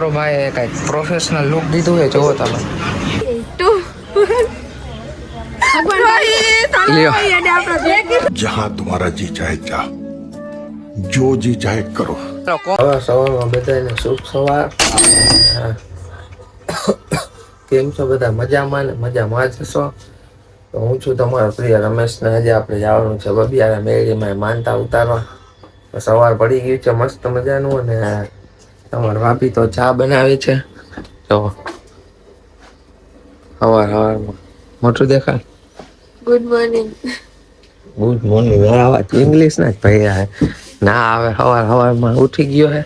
અમારો ભાઈ કંઈક પ્રોફેશનલ લુક દીધું છે જોવો તમે. જહા તમારા જી ચાહે જા જો જી ચાહે કરો. સવારમાં બધાને શુભ સવાર. કેમ છો બધા? મજામાં ને મજામાં જ છો? તો હું છું તમારો પ્રિય રમેશને. આજે આપણે જવાનું છે બબિયારા મેળીમાં માનતા ઉતારવા. સવાર પડી ગયું છે મસ્ત મજાનું અને તમારા ભાભી તો ચા બનાવે છે. તો સવાર હવારમાં મોટું દેખાય. ગુડ મોર્નિંગ ગુડ મોર્નિંગ આવા ઇંગ્લિશ ના જ ભાઈ આ. ના આવે સવાર હવારમાં ઉઠી ગયો હે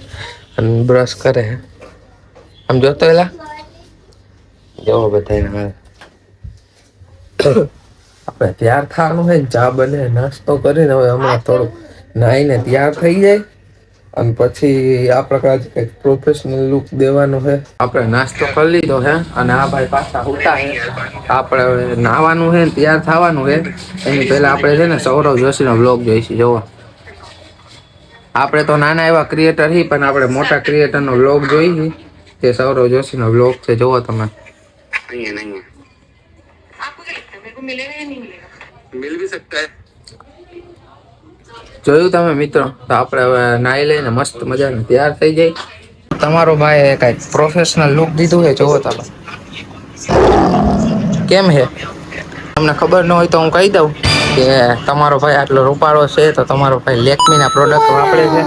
અને બ્રશ કરે હે. આમ જોતો એલા? જોવો બધા આપણે તૈયાર થવાનું હોય ને ચા બને નાસ્તો કરીને હવે હમણાં થોડુંક નાહીને તૈયાર થઈ જાય. અને પછી આ પ્રકાર કંઈક પ્રોફેશનલ લુક દેવાનો છે. આપણે નાસ્તો કરી લીધો છે અને આ ભાઈ પાછા ઉતા છે. આપણે નાવાનું નાહવાનું છે તૈયાર થવાનું છે. એની પહેલા આપણે છે ને સૌરવ જોશીનો બ્લોગ જોઈશું જોવો. આપણે તો નાના એવા ક્રિએટર હી પણ આપણે મોટા ક્રિએટરનો બ્લોગ જોઈ તે સૌરવ જોશીનો બ્લોગ છે જોવો તમે. જોયું તમે મિત્રો? તો આપણે હવે નાઈ લઈને મસ્ત મજાને તૈયાર થઈ જાય તમારો ભાઈ કઈ પ્રોફેશનલ લુક દીધું છે? જોવો તમે. કેમ છે? તમને ખબર ન હોય તો હું કહી દઉં કે તમારો ભાઈ આટલો રૂપાળો છે તો તમારો ભાઈ લેકમીના પ્રોડક્ટ વાપરે છે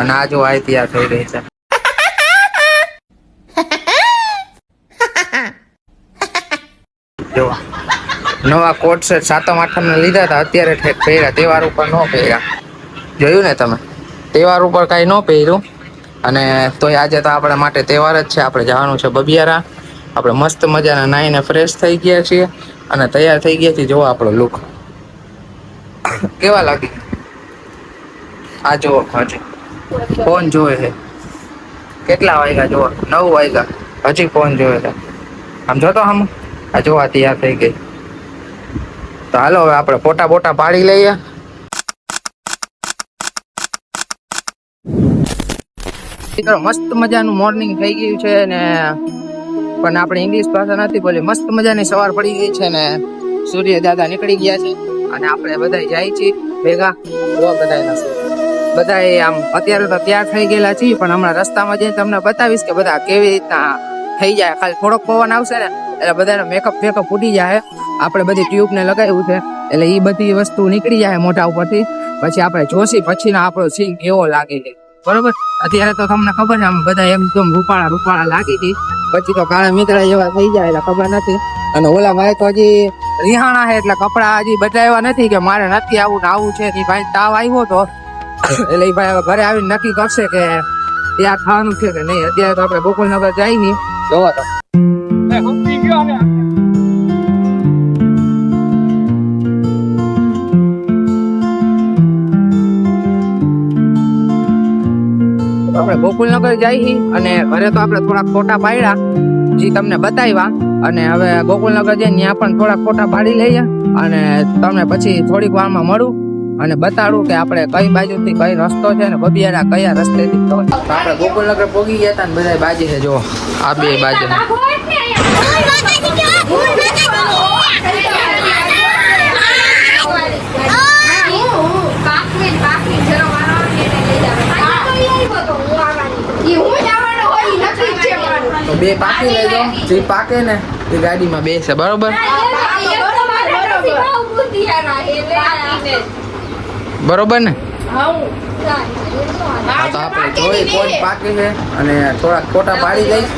અને આ જો આ તૈયાર થઈ રહી છે. જોવા. નવા કોટ સેટ સાતમ આઠમ લીધા હતા. અત્યારે ઠેક પહેર્યા. તહેવાર ઉપર ન પહેર્યા. જોયું ને તમે? તહેવાર ઉપર કાંઈ ન પહેર્યું. અને તોય આજે તો આપણા માટે તહેવાર જ છે. આપણે જવાનું છે બબિયારા. આપણે મસ્ત મજાના નાહીને ફ્રેશ થઈ ગયા છીએ અને તૈયાર થઈ ગયા છીએ. જોવો આપણો લુક કેવા લાગી? આ જુઓ હજી ફોન જોવે છે. કેટલા વાગ્યા? જુઓ, નવ વાગ્યા. હજી ફોન જોવે છે. આમ જોતો આમ આ જોવા તૈયાર થઈ ગઈ. તો હાલો, હવે આપણે ફોટા બોટા પાડી લઈએ. મિત્રો, મસ્ત મજાનું મોર્નિંગ થઈ ગયું છે ને, પણ આપણે ઇંગ્લિશ ભાષા નથી બોલી. મસ્ત મજાની સવાર પડી ગઈ છે ને, સૂર્ય દાદા નીકળી ગયા છે અને આપણે બધા જાય છીએ ભેગા બધા બધા આમ અત્યારે તો તૈયાર થઈ ગયેલા છીએ, પણ હમણાં રસ્તામાં જઈને તમને બતાવીશ કે બધા કેવી રીતના થઈ જાય. ખાલી થોડોક પવન આવશે ને, એટલે બધાનો મેકઅપ ફેકઅપ ફૂટી જાય. આપણે બધી ટ્યુબ ને લગાવ્યું છે, એટલે એ બધી વસ્તુ નીકળી જાય મોઢા ઉપરથી. પછી આપણે જોશી પછીનો આપણો સીન એવો લાગે છે. બરોબર? અત્યારે તો તમને ખબર છે, આમ બધા એકદમ રૂપાળા રૂપાળા લાગી હતી. પછી તો કાળા મિત્ર જેવા થઈ જાય એટલે ખબર નથી. અને ઓલા ભાઈ તો હજી રિહાણા છે, એટલે કપડા હજી બતાવ્યા નથી કે મારે નથી આવું આવું છે. એ ભાઈ તાવ આવ્યો તો, એટલે એ ભાઈ ઘરે આવીને નક્કી કરશે કે ત્યાં ખાવાનું છે કે નહીં. અત્યારે તો આપણે ગોકુલનગર જાય નહીં જોવા તો. ગોકુલનગર જઈએ અને ઘરે તો આપણે થોડાક ફોટા પાડ્યા જે તમને બતાવ્યા. અને હવે ગોકુલનગર જઈને ત્યાં પણ થોડાક ફોટા પાડી લઈએ અને તમને પછી થોડીક વારમાં મળું અને બતાડું કે આપણે કઈ બાજુથી કઈ રસ્તો છે ને બબિયાના કયા રસ્તેથી તો આપણે ગોકુલનગર પોગી ગયા હતા ને બધા બાજી છે જો આ બે બાજુ. બે પાકી લેજો. જે પાકે ને એ ગાડીમાં બેસે બરોબર? બરોબર. ને હા. તો કોણ પાકે છે અને થોડાક ખોટા પાડી દઈશ.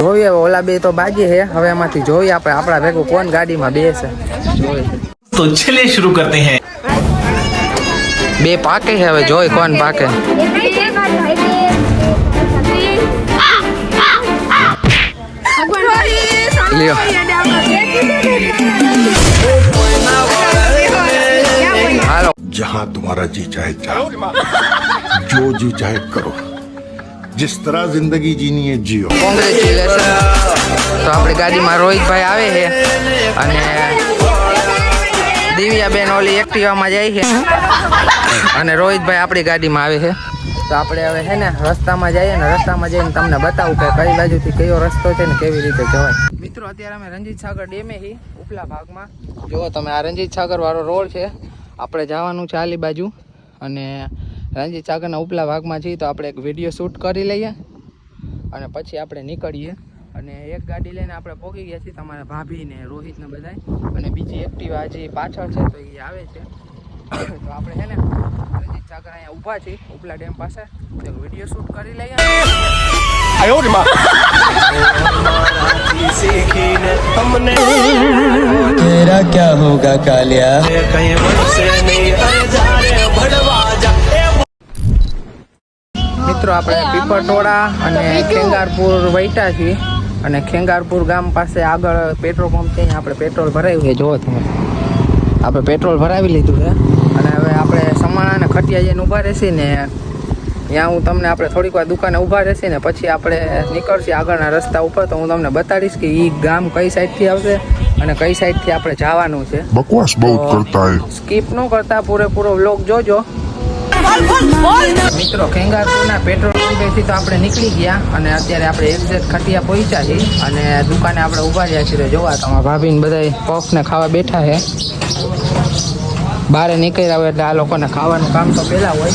જોઈએ ઓલા બે તો બાજી છે. હવે એમાંથી જોઈએ આપણે આપણા ભેગું કોણ ગાડીમાં બેસે. તો ચલે બે પાકે છે હવે જોઈ કોણ પાકે. લ્યો હાલો जहाँ तुम्हारा जी चाहे जा जो जी चाहे करो जिस तरह जिंदगी जीनी है जियो કોંગ્રેચ્યુલેશન તો આપણી ગાડીમાં રોહિતભાઈ આવે છે અને દિવ્યાબેન ઓલી એક્ટિવામાં જાય છે અને રોહિતભાઈ આપણી ગાડીમાં આવે છે તો આપણે હવે હે ને રસ્તામાં જઈએ ને રસ્તામાં જઈને તમને બતાવું કે કઈ બાજુથી કયો રસ્તો છે ને કેવી રીતે જવાય મિત્રો, અત્યારે અમે રંજીત સાગર ડેમે ઉપલા ભાગમાં. જુઓ તમે, આ રંજીત સાગર વાળો રોડ છે. આપણે જવાનું છે આલી બાજુ. અને રંજીત સાગરના ઉપલા ભાગમાં છીએ તો આપણે એક વીડિયો શૂટ કરી લઈએ. અને પછી આપણે નીકળીએ. અને એક ગાડી લઈને આપણે પહોંચી ગયા છીએ તમારા ભાભી ને રોહિત ને બધાય. અને બીજી એક્ટિવા હજી પાછળ છે તો એ આવે છે. તો આપણે છે ને રણજીત સાગર અહીંયા ઊભા છે ઉપલા ડેમ પાસે. તો વીડિયો શૂટ કરી લઈએ. આયો રે માં. તેરા ક્યા હોગા કાલિયા મિત્રો આપણે પીપરટોળા અને ખેંગારપુર વૈટા છીએ. અને ખેંગારપુર ગામ પાસે આગળ પેટ્રોલ પંપ છે આપણે પેટ્રોલ ભરાયું છે. જોવો તમે. આપણે પેટ્રોલ ભરાવી લીધું છે. દુકાને ખટિયા જઈને ઊભા રહેશે ને ત્યાં હું તમને આપણે થોડીક વાર દુકાને ઊભા રહેશે ને પછી આપણે નીકળશે આગળના રસ્તા ઉપર. તો હું તમને બતાડીશ કે એ ગામ કઈ સાઈડથી આવશે અને કઈ સાઈડથી આપણે જવાનું છે. બકવાસ બહુ કરતા સ્કીપ ન કરતા પૂરેપૂરો વ્લોગ જોજો. મિત્રો ખેંગારપુરના પેટ્રોલ પંપેથી તો આપણે નીકળી ગયા અને અત્યારે આપણે એક્ઝેક્ટ ખટિયા પહોંચ્યા છીએ અને દુકાને આપણે ઊભા રહ્યા છીએ. જોવા તમારા ભાભીને બધા પફને ખાવા બેઠા છે. બહાર નીકળ્યા હોય એટલે આ લોકોને ખાવાનું કામ તો પહેલાં હોય.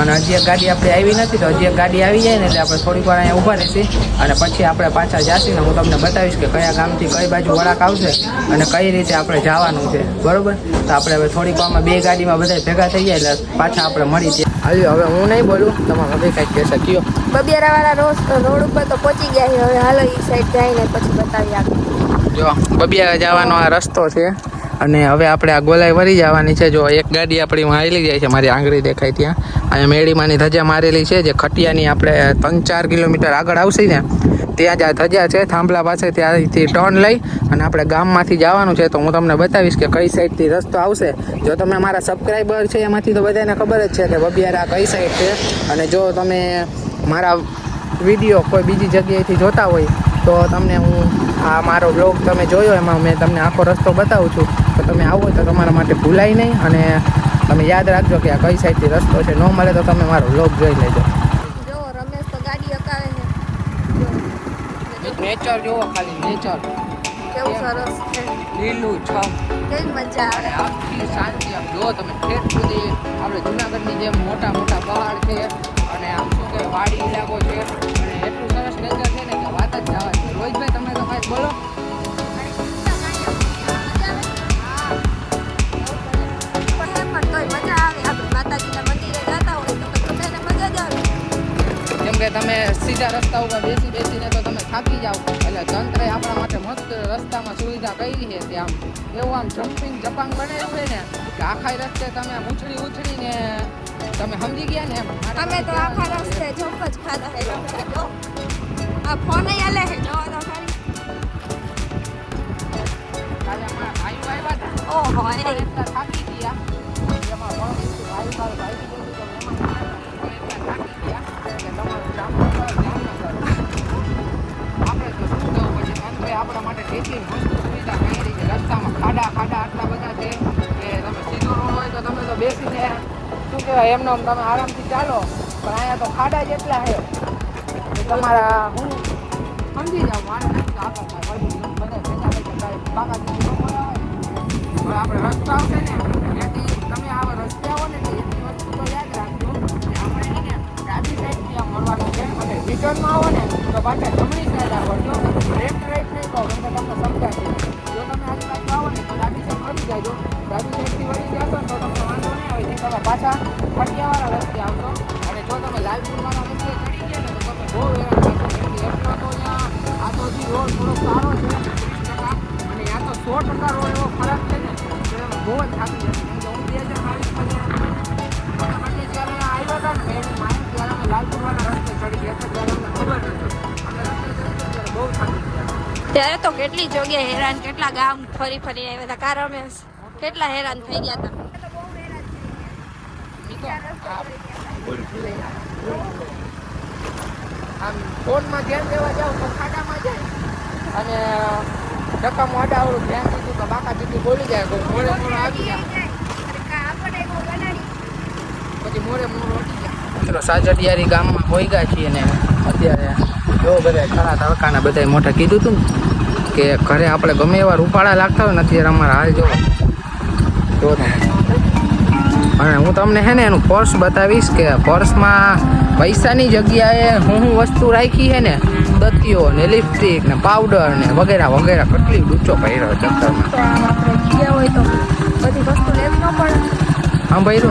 અને હજી એક ગાડી આપણે આવી નથી તો હજી એક ગાડી આવી જાય ને એટલે આપણે થોડીક વાર અહીંયા ઊભા રહીશું. અને પછી આપણે પાછા જાશું ને હું તમને બતાવીશ કે કયા ગામથી કઈ બાજુ વળાક આવશે અને કઈ રીતે આપણે જવાનું છે. બરાબર? તો આપણે હવે થોડીક વારમાં બે ગાડીમાં બધા ભેગા થઈ જાય એટલે પાછા આપણે મળી જાય હાલ્યો હવે હું નહીં બોલું? તમારે હવે કંઈક કહેશે કયો? બબિયારા વાળા રોડ રોડ ઉપર તો પહોંચી ગયા છે હવે હાલો એ સાઈડ જઈને પછી બતાવી આપ જો બબિયારા જવાનો આ રસ્તો છે. અને હવે આપણે આ ગોલાઈ વરી જવાની છે. જો એક ગાડી આપણી હાલી જાય છે, મારી આંગળી દેખાય ત્યાં. અહીંયા મેળીમાંની ધજા મારેલી છે, જે ખટિયાની આપણે ત્રણ ચાર કિલોમીટર આગળ આવશે ને, ત્યાં જ આ ધજા છે. થાંભલા પાસે ત્યાંથી ટર્ન લઈ અને આપણે ગામમાંથી જવાનું છે. તો હું તમને બતાવીશ કે કઈ સાઈડથી રસ્તો આવશે. જો તમે મારા સબસ્ક્રાઈબર છે, એમાંથી તો બધાને ખબર જ છે કે બબિયારા કઈ સાઈડ છે. અને જો તમે મારા વીડિયો કોઈ બીજી જગ્યાએથી જોતા હોય, તો તમને હું આ મારો બ્લોગ તમે જોયો, એમાં મેં તમને આખો રસ્તો બતાવું છું. તો તમે આવો તો તમારા માટે ભૂલાય નહીં અને તમે યાદ રાખજો કે આ કઈ સાઈડથી રસ્તો છે. ન મળે તો તમે મારો લોક જોઈ લેજો. જો રમેશ તો ગાડી અકાવે નેચર જોવો ખાલી નેચર કેવું સરસ છે. લીલું છમ. કેવી મજા આવે. આખી શાંતિ આમ. જો તમે સુધી આપણે જુનાગઢની જેમ મોટા મોટા પહાડ છે અને આમ શું કે વાડી ઇલાકો છે. અને એટલું સરસ નેચર છે ને કે વાત જ જવા રોહિતભાઈ તમે તો કાંઈક બોલો. તમે સીધા રસ્તા ઉપર બેસી બેસીને તો તમે થાકી જાઓ. એટલે તંત્રએ આપણા માટે મસ્ત રસ્તામાં સુવિધા કરી છે ત્યાં એવું આમ જમ્પિંગ જપાંગ બનાવ્યું છે ને કે આખા રસ્તે તમે આમ ઉછળી ઉછળીને તમે સમજી ગયા ને અમે તો આખા રસ્તે જમ્પ જ ખાધા હે આ ફોન આલે હે જો તો ખરી કાલે અમારા ભાઈઓ આવ્યા હતા. ઓહો એ. કેટલી મસ્ત સુવિધા કરી છે. રસ્તામાં ખાડા ખાડા આટલા બધા છે કે તમે સીધો રોડ હોય તો તમે તો બેસીને શું કહેવાય, એમનો એમ તમે આરામથી ચાલો. પણ અહીંયા તો ખાડા જ એટલા છે. તમારા હું સમજી જાઉં, મારે નથી આગળ બધા પૈસા પૈસા હવે આપણે રસ્તા આવશે ને રિટર્નમાં આવો ને, તો પાછા જમણી સાઈડ આવડજો લેફ્ટ રાઈટ નહીં કહો કેમ તમને સમજાશે જો તમે આજુબાજુ આવો ને, તો ડાબી સાઈડ વળી જાજો ડાબી સાઈડથી વળી જશો તો તમને વાંધો નહીં આવે. તમે પાછા ફટિયાવાળા રસ્તે આવશો, અને જો તમે લાલપુરવાળા રસ્તે ચડી ગયા ને, તો તમે બહુ હેરાન થશો. કેમ એટલો તો અહીંયા આ તો હજી રોડ થોડો સારો છે અને ત્યાં તો સો ટકા રોડ એવો ખરાબ છે ને બહુ જ થાકી જશે કેમ કે હું બે હજાર બાવીસમાં આવ્યો હતો ને એની માહિતી ત્યારે લાલપુરવાળા ત્યારે તો કેટલી જગ્યાએ હેરાન કેટલા ગામ ફરી ફરી આવ્યા હતા. કાર અમે કેટલા હેરાન થઈ ગયા હતા. આમ ફોનમાં ધ્યાન દેવા જાવ તો ખાડામાં જાય. અને ધક્કા મોઢાવાળું ધ્યાન દીધું તો બાકા દીદી બોલી જાય મોડે મોડો આવી જાય. પછી મોડે મોડો મિત્રો સાજડિયારી ગામમાં ગયા છીએ ને અત્યારે જો બધા ખરા તડકાના બધા મોટા કીધું હતું કે ઘરે આપણે ગમે એવા રૂપાળા લાગતા હોય ને અત્યારે અમારા હાલ જો. જો અને હું તમને હે ને એનું પર્સ બતાવીશ કે પર્સમાં પૈસાની જગ્યાએ હું હું વસ્તુ રાખી છે ને, દત્તીઓ ને લિપસ્ટિક ને પાવડર ને વગેરે વગેરે કેટલી ડૂચો પહેર્યો ચક્કરમાં આપણે હોય તો બધી વસ્તુ લેવી ન પડે. ભાઈ ને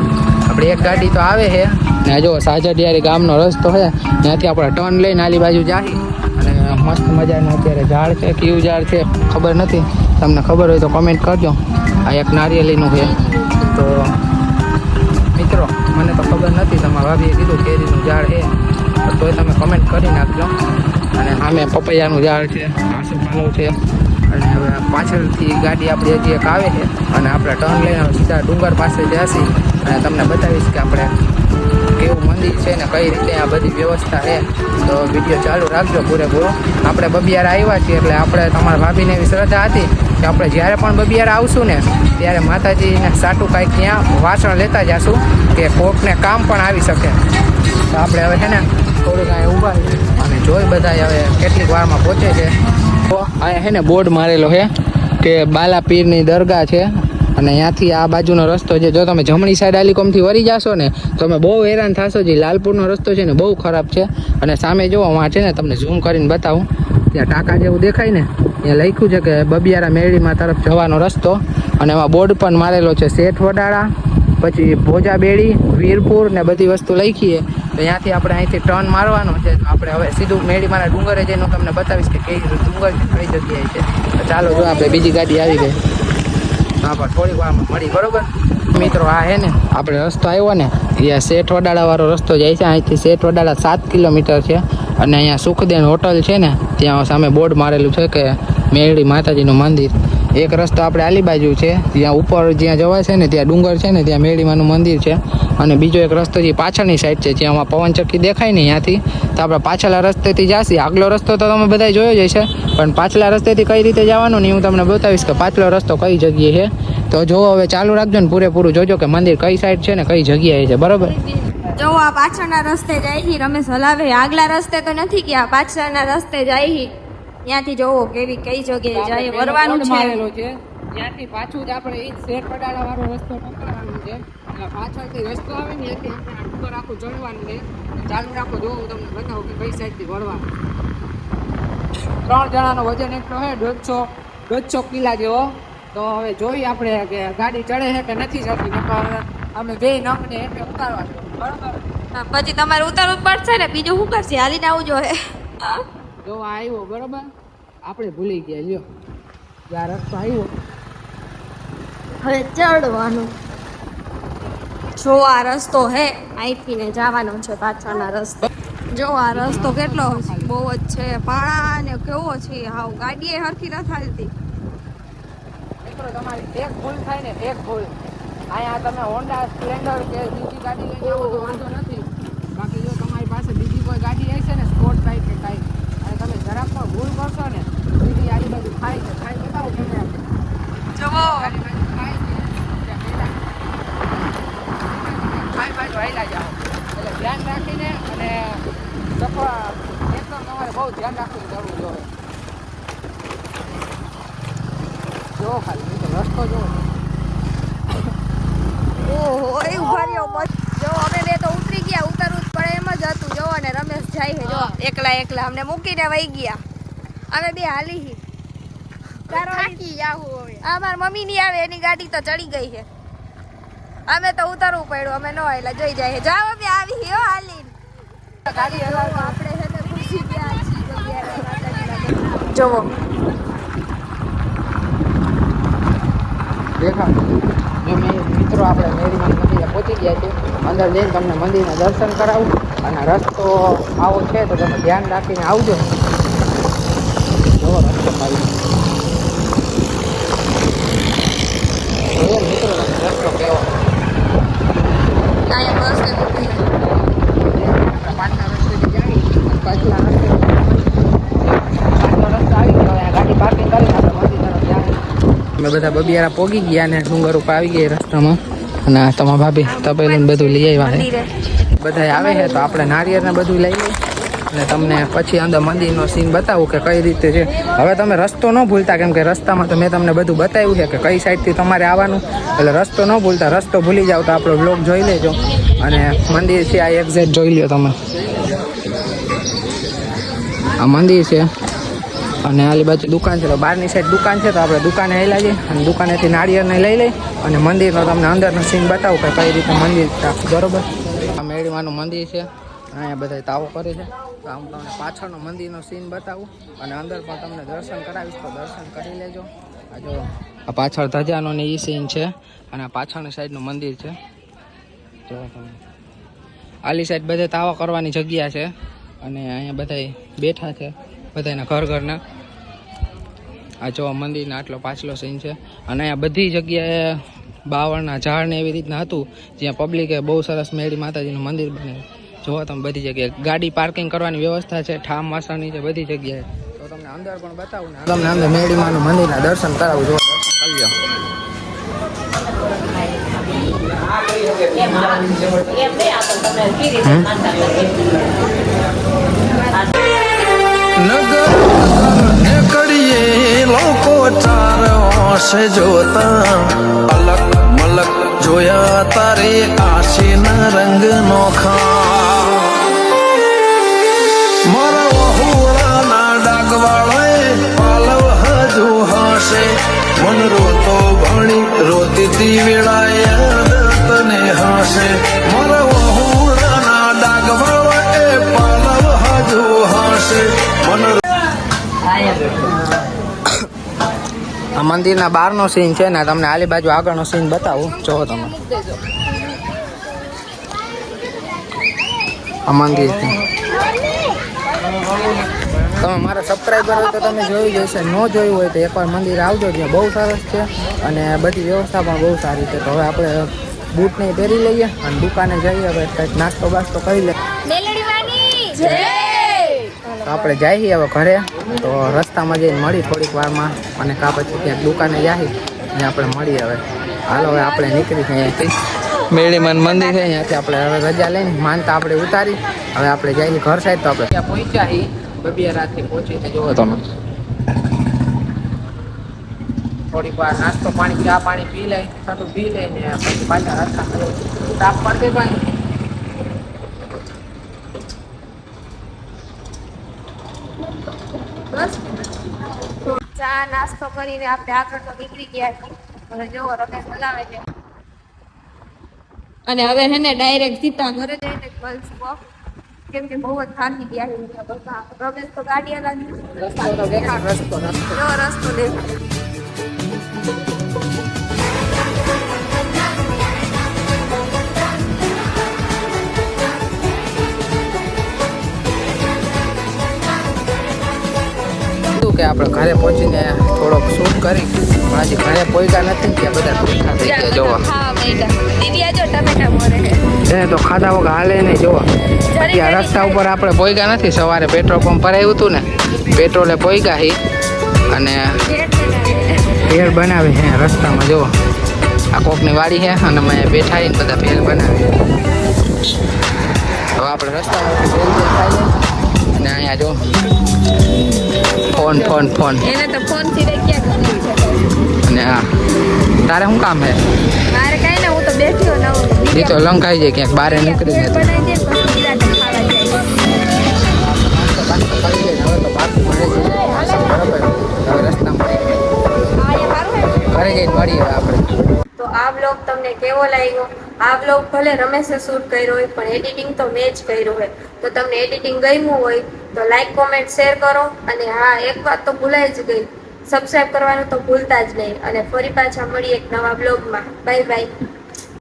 આપણે એક ગાડી તો આવે છે. ને જો સાજડિયારી ગામનો રસ્તો છે. ત્યાંથી આપણે ટર્ન લઈને આલી બાજુ જાહી. અને મસ્ત મજાનું અત્યારે ઝાડ છે. કયું ઝાડ છે ખબર નથી. તમને ખબર હોય તો કમેન્ટ કરજો. આ એક નારિયેલીનું છે. તો મિત્રો, મને તો ખબર નથી. તમારા ભાભીએ કીધું કેરીનું ઝાડ છે. તો તોય તમે કમેન્ટ કરી નાખજો. અને સામે પપૈયાનું ઝાડ છે. આસોપાલો છે. અને હવે પાછળથી ગાડી આપણી હજી એક આવે છે અને આપણે ટર્ન લઈને સીધા ડુંગર પાસે જઈશી. અને તમને બતાવીશ કે આપણે કેવું મંદિર છે ને કઈ રીતે આ બધી વ્યવસ્થા છે. તો વીડિયો ચાલુ રાખજો પૂરેપૂરો. આપણે બબિયાર આવ્યા છીએ એટલે આપણે તમારા ભાભીને એવી શ્રદ્ધા હતી કે આપણે જ્યારે પણ બબિયાર આવશું ને ત્યારે માતાજીને સાટું કાંઈક ત્યાં વાસણ લેતા જશું કે કોકને કામ પણ આવી શકે. તો આપણે હવે છે ને થોડુંક અહીંયા ઊભા અને જોઈ બધા હવે કેટલીક વારમાં પહોંચે છે. અહીંયા છે ને બોર્ડ મારેલો છે કે બાલાપીરની દરગાહ છે. અને અહીંયાથી આ બાજુનો રસ્તો છે. જો તમે જમણી સાઈડ આલીકોમથી વળી જાશો ને, તમે બહુ હેરાન થશો જે લાલપુરનો રસ્તો છે ને, બહુ ખરાબ છે. અને સામે જુઓ વાં છે ને તમને ઝૂમ કરીને બતાવું. ત્યાં ટાંકા જેવું દેખાય ને, ત્યાં લખ્યું છે કે બબિયારા મેળીમાં તરફ જવાનો રસ્તો. અને એમાં બોર્ડ પણ મારેલો છે. શેઠ વડાળા પછી ભોજાબેડી વીરપુર ને બધી વસ્તુ લખીએ. તો ત્યાંથી આપણે અહીંથી ટર્ન મારવાનો છે. તો આપણે હવે સીધું મેડીમાના ડુંગરે જઈને હું તમને બતાવીશ કે કઈ ડુંગર છે, કઈ જગ્યાએ છે. તો ચાલો જો આપણે બીજી ગાડી આવી ગઈ. હા, પણ થોડીક વારમાં મળી, બરોબર? મિત્રો, આ હે ને, આપણે રસ્તો આવ્યો ને એ શેઠ વડાળાવાળો રસ્તો જાય છે. અહીંથી શેઠ વડાળા સાત કિલોમીટર છે અને અહીંયા સુખદેન હોટલ છે ને, ત્યાં સામે બોર્ડ મારેલું છે કે મેળી માતાજીનું મંદિર. એક રસ્તો આપણે આલી બાજુ છે. ત્યાં ઉપર જ્યાં જવાય છે ને, ત્યાં ડુંગર છે ને, ત્યાં મેળીમાનું મંદિર છે. અને બીજો એક રસ્તો જે પાછળની સાઈડ છે, જ્યાં પવનચક્કી દેખાય ને ત્યાંથી. તો આપણે પાછલા રસ્તેથી જાશી આગલો રસ્તો તો તમે બધા જોયો જ હશે. પણ પાછલા રસ્તેથી કઈ રીતે જવાનું ને હું તમને બતાવીશ કે પાછલો રસ્તો કઈ જગ્યાએ છે. તો જો હવે ચાલુ રાખજો ને પૂરેપૂરું જોજો કે મંદિર કઈ સાઈડ છે ને કઈ જગ્યાએ છે. બરોબર? જો આ પાછળના રસ્તે જાય છે રમેશ હલાવે આગલા રસ્તે તો નથી ગયા, પાછળના રસ્તે જાય છે ત્યાંથી જોવો કેવી કઈ જગ્યાએ જાય વરવાનું છે. છે. ત્યાંથી પાછું જ આપણે એ શેર પડાળા વાળો રસ્તો પકડવાનો છે. એટલે પાછળથી રસ્તો આવે ને એથી આપણે ડુંગર આખું ચડવાનું છે. ચાલુ રાખો જો હું તમને બતાવું કે કઈ સાઈડથી વળવાનું. ત્રણ જણાનો વજન એટલો છે દોઢસો દોઢસો કિલા જેવો. તો હવે જોઈએ આપણે કે ગાડી ચડે છે કે નથી ચડતી નકર અમે બે નંગને એટલે ઉતારવાનું બરોબર? પછી તમારે ઉતારવું પડશે ને બીજું શું કરશે? હાલીને આવું જોઈએ જો આવ્યો બરોબર? આપણે ભૂલી ગયા લ્યો. આ રસ્તો આવ્યો. હવે ચડવાનું. જો આ રસ્તો હે અહીંથી ને જવાનો છે પાછળના રસ્તો. જો આ રસ્તો કેટલો બહુ જ છે. પાણા ને કેવો છે હાવ ગાડી એ હરખી નથી હાલતી મિત્રો તમારી એક ભૂલ થાય ને એક ભૂલ. અહીંયા તમે હોન્ડા સ્પ્લેન્ડર કે બીજી ગાડી લઈને આવો તો વાંધો નથી. બાકી જો તમારી પાસે બીજી કોઈ ગાડી છે ને સ્પોર્ટ બાઇક કે કાંઈ અને તમે જરાક પણ ભૂલ કરશો ને ધ્યાન રાખીને અને તમારે બહુ ધ્યાન રાખવું જરૂર જોઈએ જો ખાલી રસ્તો જો ઓહો, એ ઊભા રહ્યો બસ જો, અમે તો ઉતરી ગયા ઉતરવું જ પડે એમ જ હતું. જો, અને રમેશ જાય છે, જો, એકલા એકલા અમને મૂકીને વહી ગયા. અમે બે હાલી હી. થાકી જાવું હવે. આ મમ્મી ની આવે એની ગાડી તો ચડી ગઈ છે. અમે તો ઉતરવું પડ્યું અમે ન એટલે જોઈ જાય જાઓ અમે આવી હો હાલી ગાડી હલાવો આપણે છે ને ખુશી ગયા છીએ. જોવો. દેખાડ જો મિત્રો આપણે મેરીમાં મંદિરે પહોંચી ગયા છે અંદર જઈને તમને મંદિરના દર્શન કરાવું. અને રસ્તો આવો છે તો તમે ધ્યાન રાખીને આવજો જોવો રસ્તો આવી જોયો મિત્રો રસ્તો કેવો અહીંયા બસ ને મૂકી છે. આપણે પાછલા રસ્તેથી જઈએ પાછલા રસ્તે પાછલો રસ્તો આવી ગયો અહીંયા ગાડી પાર્કિંગ કરીને આપણે મંદિર તરફ જઈએ બધા બબિયારા પોગી ગયા ને ડુંગર ઉપર આવી ગયા રસ્તામાં. અને તમારા ભાભી તપેલું બધું લઈ આવ્યા બધા આવે છે તો આપણે નારિયેળ ને બધું લઈ લઈ અને તમને પછી અંદર મંદિરનો સીન બતાવું કે કઈ રીતે છે. હવે તમે રસ્તો ન ભૂલતા, કેમ કે રસ્તામાં તો મેં તમને બધું બતાવ્યું છે કે કઈ સાઈડથી તમારે આવવાનું. એટલે રસ્તો ન ભૂલતા, રસ્તો ભૂલી જાવ તો આપણો બ્લોગ જોઈ લેજો. અને મંદિર છે આ એક્ઝેક્ટ જોઈ લ્યો તમે. આ મંદિર છે. અને આલી બાજુ દુકાન છે. તો બહારની સાઈડ દુકાન છે, તો આપણે દુકાને હેલા જઈએ અને દુકાનેથી નાળિયેરને લઈ લઈ અને મંદિરનો તમને અંદરનો સીન બતાવું કે કઈ રીતે મંદિર બરોબર? આ મેળીમાનું મંદિર છે. અહીંયા બધા તાવો કરે છે. તો હું તમને પાછળનો મંદિરનો સીન બતાવું. અને અંદર પણ તમને દર્શન કરાવીશ, તો દર્શન કરી લેજો. આ જો આ પાછળ ધજાનો ને એ સીન છે, અને આ પાછળની સાઈડનું મંદિર છે. જો તમે. આલી સાઈડ બધે તાવા કરવાની જગ્યા છે, અને અહીંયા બધા બેઠા છે બધાના ઘર ઘરના. આ જો મંદિરના આટલો પાછલો સીન છે, અને અહીંયા બધી જગ્યાએ બાવળના ઝાડ ને એવી રીતના હતું, જ્યાં પબ્લિકે બહુ સરસ મેળી માતાજીનું મંદિર બને જોવો તમે બધી જગ્યાએ. ગાડી પાર્કિંગ કરવાની વ્યવસ્થા છે, ઠામ વાસણની છે, બધી જગ્યાએ. તો તમને અંદર પણ બતાવું ને, તમને અંદર મેળીમાનું મંદિરના દર્શન કરાવું જો દર્શન કરી લો લોકો ચાર હોશે જોતા. અલગ મલક જોયા તારે આશીના રંગ નોખા મારા વહુડાના ડાગવાળાએ પાલવ હજુ હશે મન રોતો ભણી રોતી વેળાએ તને હશે મારા વહુડાના ડાગવાળાએ પાલવ હજુ હશે મન આ મંદિરના બહારનો સીન છે ને તમને આલી બાજુ આગળનો સીન બતાવું. જો તમે. આ મંદિર તમે મારા સબસ્ક્રાઈબર હોય તો તમે જોઈ જશે. ન જોયું હોય તો એકવાર મંદિર આવજો ત્યાં બહુ સરસ છે અને બધી વ્યવસ્થા પણ બહુ સારી છે. તો હવે આપણે બૂટ ને પહેરી લઈએ અને દુકાને જઈએ હવે કંઈક નાસ્તો બાસ્તો કરી લઈએ જય આપણે જઈએ હવે ઘરે. તો રસ્તામાં જઈને મળી થોડીક વારમાં અને કા પછી ક્યાંક દુકાને જાય ને આપણે મળીએ હવે. હાલો હવે આપણે નીકળી છીએ અહીંયાથી મેળીમાન મંદિર છે. અહીંયાથી આપણે હવે રજા લઈને માનતા આપણે ઉતારી. હવે આપણે જઈએ ઘર સાઈડ તો આપણે. ત્યાં પહોંચ્યા છીએ બબીયા રાતથી પહોંચીને જોવો તમે. થોડીક વાર નાસ્તો પાણી ચા પાણી પી લે ઠંડુ પી લઈને પછી પાછા રસ્તા તાપ પડતી પણ બસ ચા નાસ્તો કરીને આપણે આગળ તો નીકળી ગયા છીએ. હવે જોવો રમેશ બોલાવે છે. અને હવે હે ને ડાયરેક્ટ સીતા ઘરે જઈને જ મળશું કેમ કે બહુ જ થાકી ગયા છે બધા રમેશ તો ગાડી હલાવી રસ્તો તો દેખાડ રસ્તો રસ્તો જો રસ્તો દેખાય. કે આપણે ઘરે પહોંચીને થોડોક શૂટ કરી. પણ હજી ઘરે પહોંચ્યા નથી ત્યાં બધા થઈ ગયા જોવા. એને તો ખાધા વગર હાલે નહીં જોવા. આ રસ્તા ઉપર આપણે પહોંચ્યા નથી. સવારે પેટ્રોલ પંપ ભરાયું હતું ને પેટ્રોલે પહોંચ્યા હી અને ભેળ બનાવે છે રસ્તામાં જો આ કોકની વાડી છે અને અમે બેઠા બધા ભેળ બનાવી. હવે આપણે રસ્તામાં ભેળ ભેળ ખાઈએ અને અહીંયા જો ફોન ફોન ફોન. એને તો ફોનથી ક્યાં અને હા તારે શું કામ હે? મારે કઈ ના હું તો બેઠી હોઉં એ તો લંકાઈ જાય ક્યાંક બારે નીકળી જાય. ઘરે જઈને મળીએ આપણે. તો આ બ્લોગ તમને કેવો લાગ્યો? આ બ્લોગ ભલે રમેશે શૂટ કર્યો હોય, પણ એડિટિંગ તો મેં જ કર્યું હોય. તો તમને એડિટિંગ ગમ્યું હોય, તો લાઈક કોમેન્ટ શેર કરો. અને હા, એક વાત તો ભૂલાઈ જ ગઈ. સબસ્ક્રાઈબ કરવાનું તો ભૂલતા જ નહીં. અને ફરી પાછા મળીએ એક નવા બ્લોગમાં બાય બાય